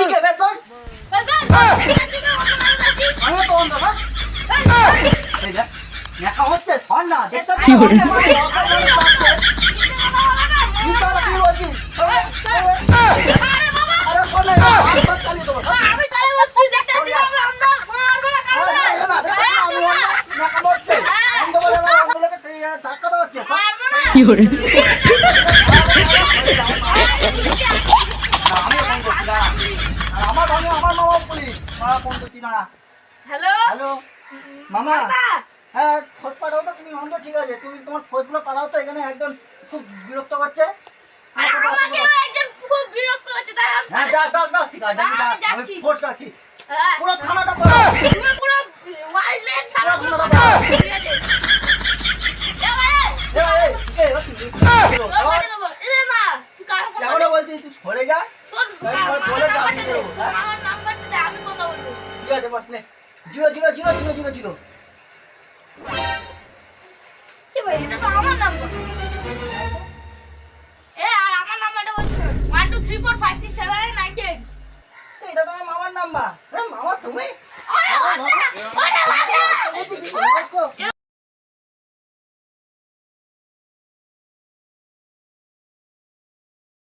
이게 배선? 배선! 니가 지금 아니야 또 온다 선? 배선? 내가 어째 선나 됐어? 이 원래 이거를 আমিও ফোন করছি, দাঁড়া। আর আমার ভাঙে আমার মামাও পুলিশ মারা ফোন করছি হ্যালো হ্যালো মামা হ্যাঁ খোঁজ পাঠাও তো তুমি অন্ধ ঠিক আছে তুমি তোমার খোঁজগুলো পাঠাও তো এখানে একজন খুব বিরক্ত করছে হ্যাঁ ডাক ডাক ডাক ঠিক আছে আমি ডাকছি হ্যাঁ, পুরো থানাটা পুরো। ঠিক আছে এখনও বলছিস? তুই সরে যা। হ্যাঁ? আর আমার নাম্বারটা বলছো? 1 2 3 4 5 6 7 8 9 এটা তো আমার মামার নাম্বার। আরে তুমি?